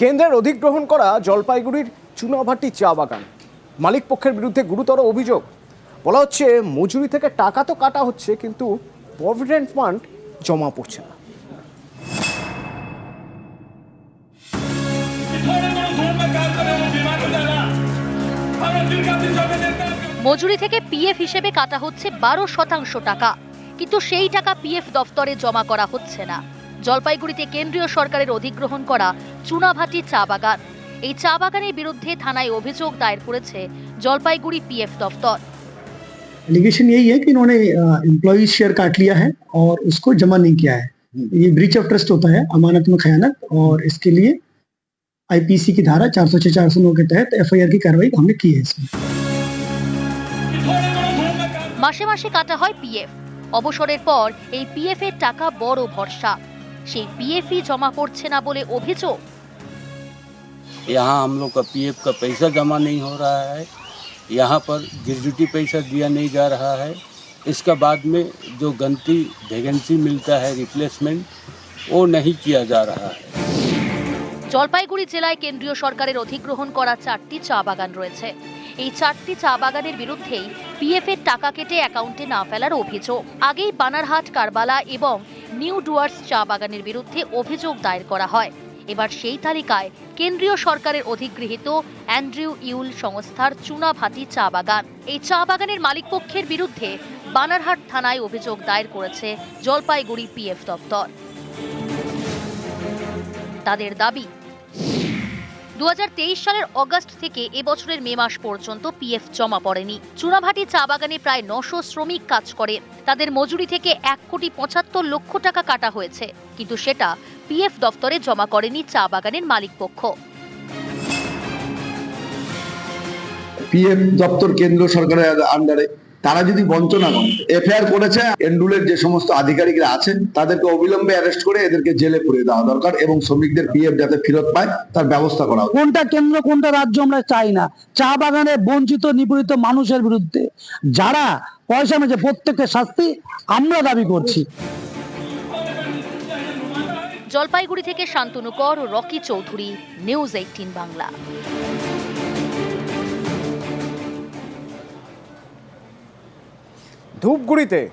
কেন্দ্রের অধিগ্রহণ করা জলপাইগুড়ির চুনাভাটি চা বাগান। মালিক পক্ষের বিরুদ্ধে গুরুতর অভিযোগ। বলা হচ্ছে, মজুরি থেকে টাকা তো কাটা হচ্ছে, কিন্তু প্রভিডেন্ট ফান্ড জমা পড়ছে না। মজুরি থেকে পিএফ হিসেবে কাটা হচ্ছে বারো শতাংশ টাকা, কিন্তু সেই টাকা পিএফ দফতরে জমা করা হচ্ছে না। জলপাইগুড়িতে কেন্দ্রীয় সরকারের অধিগ্রহণ করা চুনাভাটি চা বাগান এই চা বাগানের বিরুদ্ধে থানায় অভিযোগ দায়ের করেছে জলপাইগুড়ি পিএফ দফতর एलिगेशन यही है कि इन्होंने एम्प्लॉय शेयर काट लिया है और उसको जमा नहीं किया है ये ब्रीच ऑफ ट्रस्ट होता है अमानत में खयानत और इसके लिए आईपीसी की धारा चार सौ छह चार सौ नौ के तहत एफआईआर की कार्रवाई हमने की है इसमें মাসে মাসে কাটা হয় পিএফ অবসরের পর এই পিএফ এর টাকা বড় ভরসা সেই পিএফই জমা পড়ছে না বলে অভিযোগ यहाँ हम लोग का पीएफ का पैसा जमा नहीं हो रहा है यहाँ पर ग्रेजुटी पैसा दिया नहीं जा रहा है इसका बाद में जो गलती वैकेंसी मिलता है रिप्लेसमेंट वो नहीं किया जा रहा है জলপাইগুড়ি জেলায় কেন্দ্রীয় সরকারের অধিগ্রহণ করা চারটি চা বাগান রয়েছে এই চারটি চা বাগানের বিরুদ্ধেই পিএফ এর টাকা কেটে অ্যাকাউন্টে না ফেলার অভিযোগ আগেই বানারহাট কারবালা এবং নিউ ডুয়ার্স চা বাগানের বিরুদ্ধে অভিযোগ দায়ের করা হয়। এবার সেই তালিকায় কেন্দ্রীয় সরকারের অধিগৃহীত অ্যান্ড্রিউ ইউল সংস্থার চুনাভাটি চা বাগান। এই চা বাগানের মালিকপক্ষের বিরুদ্ধে বানারহাট থানায় অভিযোগ দায়ের করেছে জলপাইগুড়ি পিএফ দপ্তর। তাদের দাবি দুহাজার তেইশ সালের অগস্ট থেকে এবছরের মে মাস পর্যন্ত পিএফ জমা পড়েনি। চুনাভাটি চা বাগানে প্রায় নশো শ্রমিক কাজ করে। তাদের মজুরি থেকে এক কোটি পঁচাত্তর লক্ষ টাকা কাটা হয়েছে। কিন্তু সেটা পিএফ দফতরে জমা করেনি চা বাগানের মালিকপক্ষ পিএফ দপ্তর কেন্দ্র সরকারের আন্ডারে তারা যদি বঞ্চনা করে এফআইআর করেছে এন্ডুলের যে সমস্ত আধিকারিকরা আছেন তাদেরকে অবিলম্বে অ্যারেস্ট করে এদেরকে জেলে পুরে দেওয়া দরকার এবং শ্রমিকদের পিএফ যাতে ফেরত পায় তার ব্যবস্থা করা কোনটা কেন্দ্র কোনটা রাজ্য আমরা চাই না। চা বাগানে বঞ্চিত নিপীড়িত মানুষের বিরুদ্ধে যারা পয়সা মেঝে প্রত্যেকের শাস্তি আমরা দাবি করছি। জলপাইগুড়ি থেকে শান্তনু কর ও রকি চৌধুরী নিউজ এইটিন বাংলা। ধূপগুড়িতে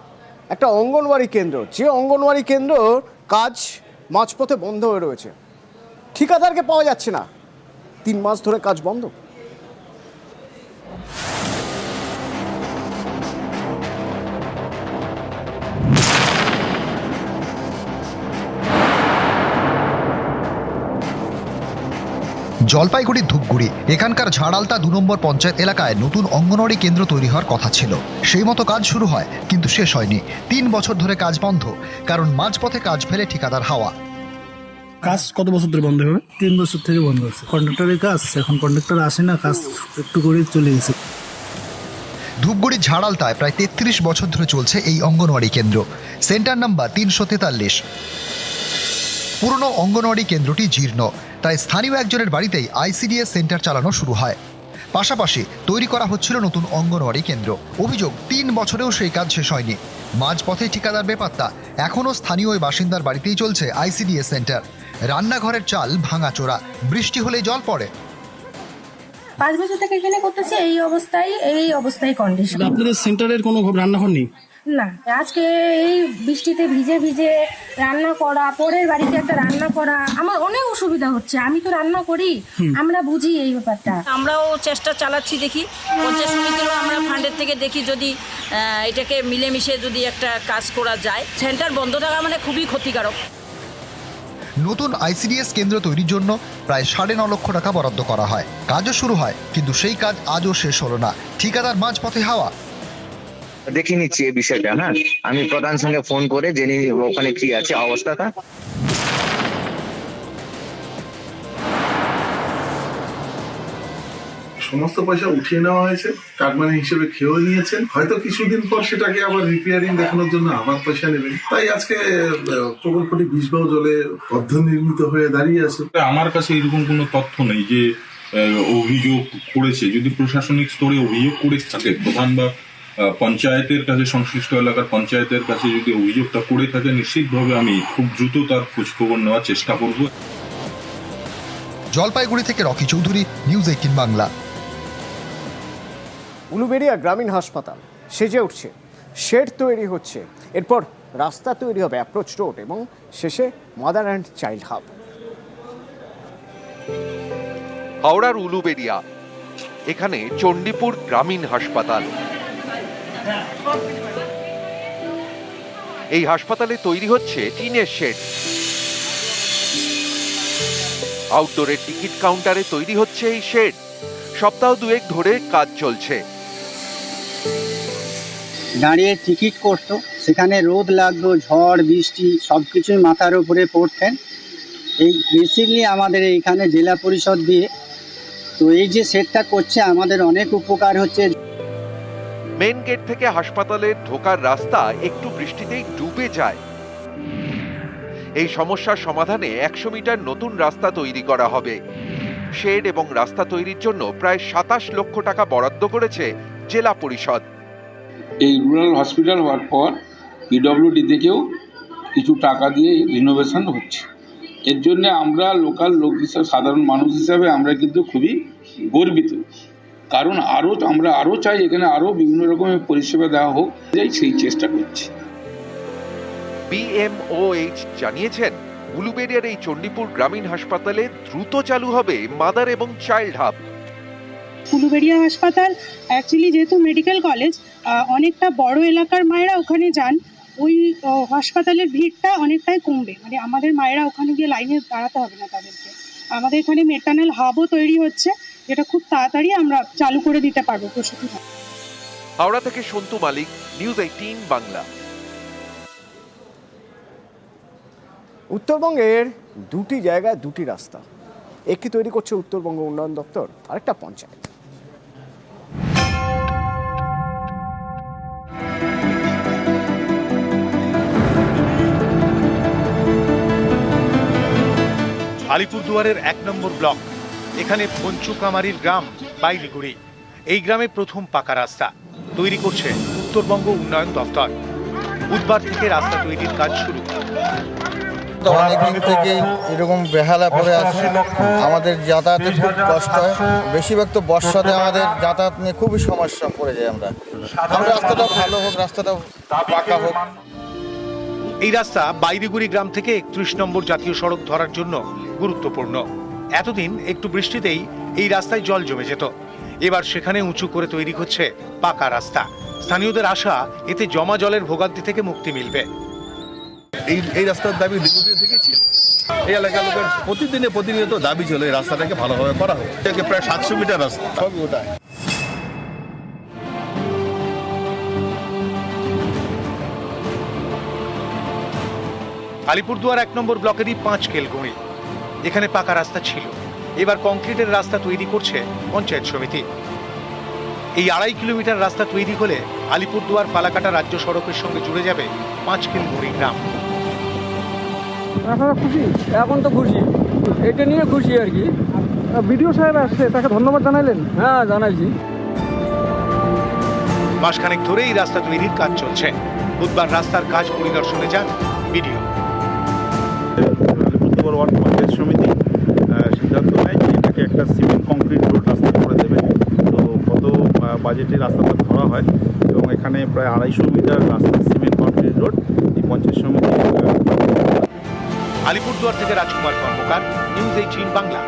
একটা অঙ্গনওয়াড়ি কেন্দ্র, যে অঙ্গনওয়াড়ি কেন্দ্র কাজ মাঝপথে বন্ধ হয়ে রয়েছে। ঠিকাদারকে পাওয়া যাচ্ছে না। তিন মাস ধরে কাজ বন্ধ। জলপাইগুড়ি ধূপগুড়ি। এখানকার ঝাড়ালতা দু নম্বর পঞ্চায়েত এলাকায় নতুন অঙ্গনওয়াড়ি কেন্দ্র তৈরি হওয়ার কথা ছিল। সেই মতো কাজ শুরু হয় কিন্তু শেষ হয়নি। তিন বছর ধরে কাজ বন্ধ কারণ মাঝপথে কাজ ফেলে ঠিকাদার হাওয়া। কাজ কত বছর ধরে বন্ধ হবে? তিন বছর থেকে বন্ধ হচ্ছে কন্ট্রাক্টরের কাজ এখন কন্ডাক্টর আসে না কাজ একটু করে চলে গেছে। ধূপগুড়ির ঝাড়ালতায় প্রায় তেত্রিশ বছর ধরে চলছে এই অঙ্গনওয়াড়ি কেন্দ্র। সেন্টার নাম্বার তিনশো তেতাল্লিশ। পুরনো অঙ্গনওয়াড়ি কেন্দ্রটি জীর্ণ। তাই স্থানীয় একজনের বাড়িতেই আইসিডিএস সেন্টার চালানো শুরু হয়। পাশাপাশি তৈরি করা হচ্ছিল নতুন অঙ্গনওয়াড়ি কেন্দ্র। অভিযোগ তিন বছরেও সেই কাজ শেষ হয়নি। মাঝপথে ঠিকাদার বেপাত্তা এখনও স্থানীয় ওই বাসিন্দার বাড়িতেই চলছে আইসিডিএস সেন্টার। রান্নাঘরের চাল ভাঙাচোরা বৃষ্টি হলেই জল পড়ে। পাঁচ বছর থেকে এখানে করতেছি এই অবস্থায় এই অবস্থায় কন্ডিশন আপনাদের সেন্টারের কোনো রান্নাঘর নেই? না আজকে এই বৃষ্টিতে ভিজে ভিজে রান্না করা পরের বাড়িতে একটা রান্না করা আমার অনেক অসুবিধা হচ্ছে। আমি তো রান্না করি আমরা বুঝি এই ব্যাপারটা। আমরাও চেষ্টা চালাচ্ছি দেখি সমিতিরও আমরা ফান্ডের থেকে দেখি যদি আহ, এটাকে মিলেমিশে যদি একটা কাজ করা যায়। সেন্টার বন্ধ থাকা মানে খুবই ক্ষতিকারক। নতুন আইসিডিএস কেন্দ্র তৈরির জন্য প্রায় সাড়ে ন লক্ষ টাকা বরাদ্দ করা হয়। কাজও শুরু হয় কিন্তু সেই কাজ আজও শেষ হলো না। ঠিকাদার মাঝপথে হাওয়া। দেখে নিচ্ছি এই বিষয়টা হ্যাঁ? আমি প্রধান সঙ্গে ফোন করে জেনে ওখানে কি আছে অবস্থাটা। সমস্ত পয়সা উঠিয়ে নেওয়া হয়েছে কাটমানি হিসেবে খেয়েও নিয়েছেন। হয়তো কিছুদিন পর সেটাকে আবার রিপেয়ারিং দেখানোর জন্য আবার পয়সা নেবেন। তাই আজকে প্রকল্পটি বিষবাহ জলে অর্ধনির্মিত হয়ে দাঁড়িয়ে আছে। আমার কাছে এরকম কোনো তথ্য নেই যে আহ, অভিযোগ করেছে। যদি প্রশাসনিক স্তরে অভিযোগ করে থাকে প্রধান বা পঞ্চায়েতের কাছে সংশ্লিষ্ট এলাকার পঞ্চায়েতের কাছে যদি অভিযোগটা করে থাকে নিশ্চিতভাবে আমি খুব দ্রুত তার খোঁজখবর নেওয়ার চেষ্টা করব। জলপাইগুড়ি থেকে রকি চৌধুরী নিউজ এইটিন বাংলা। উলুবেড়িয়া গ্রামীণ হাসপাতাল সেজে উঠছে। শেড তৈরি হচ্ছে। এরপর রাস্তা তৈরি হবে অ্যাপ্রোচ রোড এবং শেষে মাদার অ্যান্ড চাইল্ড হাব হাওড়ার উলুবেড়িয়া এখানে চণ্ডীপুর গ্রামীণ হাসপাতাল। এই হাসপাতালে তৈরি হচ্ছে টিনের শেড। আউটডোরের টিকিট কাউন্টারে তৈরি হচ্ছে এই শেড। সপ্তাহ দুয়েক ধরে কাজ চলছে। দাঁড়িয়ে টিকিট করতো। সেখানে রোদ লাগতো ঝড়, বৃষ্টি সব কিছুই মাথার উপরে পড়তেন। এই বেসিকলি আমাদের এইখানে জেলা পরিষদ দিয়ে। তো এই যে সেটটা করছে, আমাদের অনেক উপকার হচ্ছে। মেন গেট থেকে হাসপাতালে ঢোকার রাস্তা একটু বৃষ্টিতেই ডুবে যায়। এই সমস্যার সমাধানে একশো মিটার নতুন রাস্তা তৈরি করা হবে। শেড এবং রাস্তা তৈরির জন্য প্রায় সাতাশ লক্ষ টাকা বরাদ্দ করেছে জেলা পরিষদ। এই রুরাল হসপিটাল হওয়ার পর পিডব্লিউডি থেকেও কিছু টাকা দিয়ে রিনোভেশন হচ্ছে। এর জন্য আমরা লোকাল লোক হিসাবে, সাধারণ মানুষ হিসাবে আমরা কিন্তু খুবই গর্বিত। কারণ আরও আমরা আরও চাই এখানে আরও বিভিন্ন রকমের পরিষেবা দেওয়া হোক যাই সেই চেষ্টা করছি। বিএমওএইচ জানিয়েছেন উলুবেড়িয়ার এই চণ্ডীপুর গ্রামীণ হাসপাতালে দ্রুত চালু হবে মাদার এবং চাইল্ড হাব। উলুবেড়িয়া হাসপাতাল অ্যাকচুয়ালি যেহেতু মেডিকেল কলেজ অনেকটা বড় এলাকার মায়েরা ওখানে যান ওই হাসপাতালের ভিড়টা অনেকটাই কমবে। মানে আমাদের মায়েরা ওখানে গিয়ে লাইনে দাঁড়াতে হবে না তাদেরকে। আমাদের এখানে মেটার্নাল হাবও তৈরি হচ্ছে যেটা খুব তাড়াতাড়ি আমরা চালু করে দিতে পারব হাব। হাওড়া থেকে সন্তু মালিক নিউজ এইটিন বাংলা। উত্তরবঙ্গের দুটি জায়গায় দুটি রাস্তা। একটি তৈরি করছে উত্তরবঙ্গ উন্নয়ন দপ্তর আরেকটা পঞ্চায়েত। আলিপুরদুয়ারের এক নম্বর ব্লক। এখানে পঞ্চুকামারির গ্রাম বাইরিগুড়ি এই গ্রামে প্রথম পাকা রাস্তা তৈরি করছে উত্তরবঙ্গ উন্নয়ন দপ্তর। বুধবার থেকে রাস্তা তৈরির কাজ শুরু। অনেকদিন থেকেই এরকম বেহালা পড়ে আছে। আমাদের যাতায়াতে খুব কষ্ট হয়। বেশিরভাগ তো বর্ষাতে আমাদের যাতায়াত নিয়ে খুবই সমস্যা পড়ে যায় আমরা। আমরা রাস্তাটা ভালো হোক রাস্তাটা পাকা হোক। এই রাস্তা বাইরিগুড়ি গ্রাম থেকে একত্রিশ নম্বর জাতীয় সড়ক ধরার জন্য গুরুত্বপূর্ণ। এতদিন একটু বৃষ্টিতেই এই রাস্তায় জল জমে যেত। এবার সেখানে উঁচু করে তৈরি হচ্ছে পাকা রাস্তা। স্থানীয়দের আশা এতে জমা জলের ভোগান্তি থেকে মুক্তি মিলবে। এই এই রাস্তার দাবি দীর্ঘদিন থেকেই ছিল। এই এলাকার লোকের প্রতিদিনে প্রতিনিয়ত দাবি ছিল এই রাস্তাটাকে ভালোভাবে করা হোক। এটাকে প্রায় সাতশো মিটার রাস্তা। সব ওটায় আলিপুরদুয়ার এক নম্বর ব্লকেরই পাঁচ কেলগুড়ি এখানে পাকা রাস্তা ছিল। এবার কংক্রিটের রাস্তা তৈরি করছে পঞ্চায়েত সমিতি। এই আড়াই কিলোমিটার রাস্তা তৈরি হলে আলিপুরদুয়ার ফালাকাটা রাজ্য সড়কের সঙ্গে জুড়ে যাবে পাঁচ কেলগুড়ি গ্রাম। আপনারা খুশি? এখন তো খুশি। এটা নিয়ে খুশি আর কি। বিডিও সাহেব আসছে তাকে ধন্যবাদ জানাইলেন? হ্যাঁ জানাইছি। মাসখানেক ধরে এই রাস্তা তৈরির কাজ চলছে। বুধবার রাস্তার কাজ পরিদর্শনে যান বিডিও। বাজেটে রাস্তাটা ধরা হয় এবং এখানে প্রায় আড়াইশো মিটার রাস্তা সিমেন্ট কংক্রিট রোড এই পঞ্চায়েত সমিতি আলিপুরদুয়ার থেকে রাজকুমার কর্মকার নিউজ এইটিন বাংলা।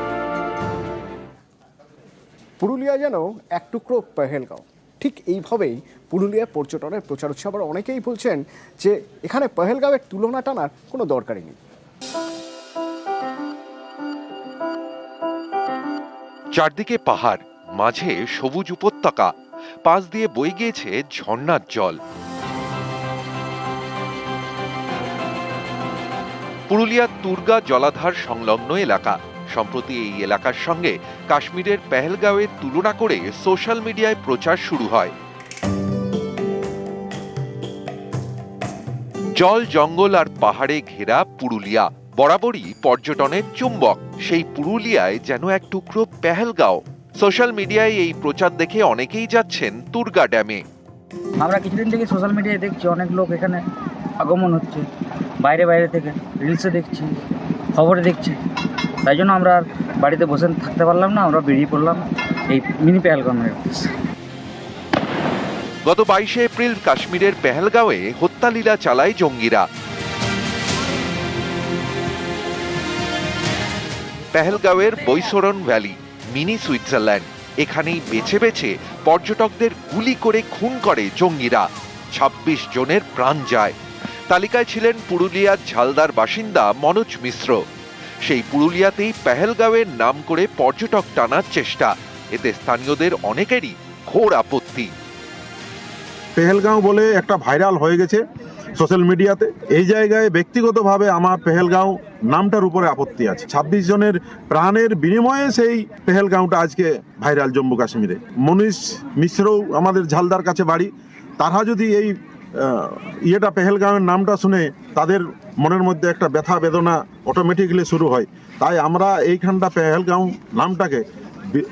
পুরুলিয়া যেন এক টুকরো পেহেলগাঁও। ঠিক এইভাবেই পুরুলিয়া পর্যটনের প্রচার হচ্ছে আবার অনেকেই বলছেন যে এখানে পেহেলগাঁওয়ের তুলনা টানার কোনো দরকারই নেই। চারদিকে পাহাড় মাঝে সবুজ উপত্যকা পাশ দিয়ে বয়ে গিয়েছে ঝর্ণার জল। পুরুলিয়ার তুর্গা জলাধার সংলগ্ন এলাকা। সম্প্রতি এই এলাকার সঙ্গে কাশ্মীরের পেহেলগাঁওয়ের তুলনা করে সোশ্যাল মিডিয়ায় প্রচার শুরু হয়। জল, জঙ্গল আর পাহাড়ে ঘেরা পুরুলিয়া। বরাবরই পর্যটনের চুম্বক। সেই পুরুলিয়ায় যেন এক টুকরো পেহেলগাঁও। সোশ্যাল মিডিয়ায় এই প্রচার দেখে অনেকেই যাচ্ছেন তুর্গা ড্যামে। আমরা কিছুদিন থেকে সোশ্যাল মিডিয়ায় দেখছি অনেক লোক এখানে আগমন হচ্ছে বাইরে বাইরে থেকে রিলসে দেখছি খবরে দেখছি। তাই জন্য আমরা বাড়িতে বসে থাকতে পারলাম না আমরা বেরিয়ে পড়লাম এই মিনি পেহেলগামের গত বাইশে এপ্রিল কাশ্মীরের পেহেলগাঁওয়ে হত্যালীলা চালায় জঙ্গিরা। পেহেলগাঁওয়ের বৈসরণ ভ্যালি। মিনি সুইজারল্যান্ড এখানেই বেছে বেছে পর্যটকদের গুলি করে খুন করে জঙ্গিরা। ২৬ জনের প্রাণ যায়। তালিকায় ছিলেন পুরুলিয়ার ঝালদার বাসিন্দা মনোজ মিশ্র। সেই পুরুলিয়াতেই পেহেলগাঁওয়ের নাম করে পর্যটক টানার চেষ্টা। এতে স্থানীয়দের অনেকেরই ঘোর আপত্তি। পেহেলগাঁও বলে একটা ভাইরাল হয়ে গেছে। সোশ্যাল মিডিয়াতে। এই জায়গায় ব্যক্তিগতভাবে আমার পেহেলগাঁও নামটার উপরে আপত্তি আছে। ছাব্বিশ জনের প্রাণের বিনিময়ে সেই পেহেলগাঁওটা আজকে ভাইরাল জম্মু কাশ্মীরে। মনীষ মিশ্রও আমাদের ঝালদার কাছে বাড়ি। তারা যদি এই ইয়েটা পেহেলগাঁওয়ের নামটা শুনে তাদের মনের মধ্যে একটা ব্যথা বেদনা অটোমেটিকলি শুরু হয়। তাই আমরা এইখানটা পেহেলগাঁও নামটাকে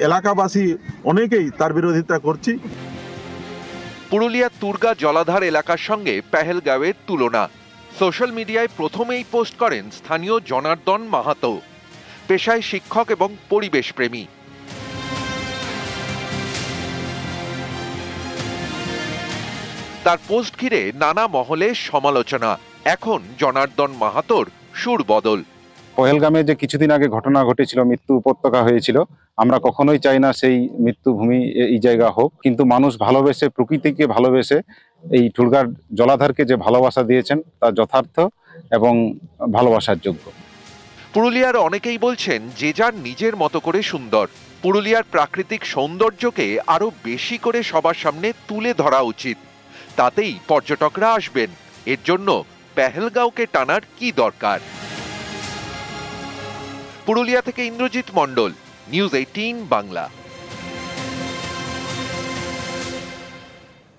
এলাকাবাসী অনেকেই তার বিরোধিতা করছি। পুরুলিয়ার তুর্গা জলাধার এলাকার সঙ্গে পেহেলগাঁওয়ের তুলনা। সোশ্যাল মিডিয়ায় প্রথমেই পোস্ট করেন স্থানীয় জনার্দন মাহাতো, পেশায় শিক্ষক এবং পরিবেশ প্রেমী তার পোস্ট ঘিরে নানা মহলে সমালোচনা। এখন জনার্দন মাহাতোর সুর বদল। পহেলগামে যে কিছুদিন আগে ঘটনা ঘটেছিল, মৃত্যু উপত্যকা হয়েছিল, আমরা কখনোই চাই না সেই মৃত্যুভূমি এই জায়গা হোক। কিন্তু মানুষ ভালোবেসে, প্রকৃতিকে ভালোবেসে এই টুলগার জলাধারকে যে ভালোবাসা দিয়েছেন, তা যথার্থ এবং ভালোবাসার যোগ্য। পুরুলিয়ার অনেকেই বলছেন, যে যার নিজের মতো করে সুন্দর। পুরুলিয়ার প্রাকৃতিক সৌন্দর্যকে আরও বেশি করে সবার সামনে তুলে ধরা উচিত। তাতেই পর্যটকরা আসবেন। এর জন্য পেহেলগাঁওকে টানার কি দরকার? পুরুলিয়া থেকে Indrajit Mondal news eighteen Bangla.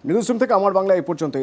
News থেকে আমার বাংলা এই পর্যন্তই।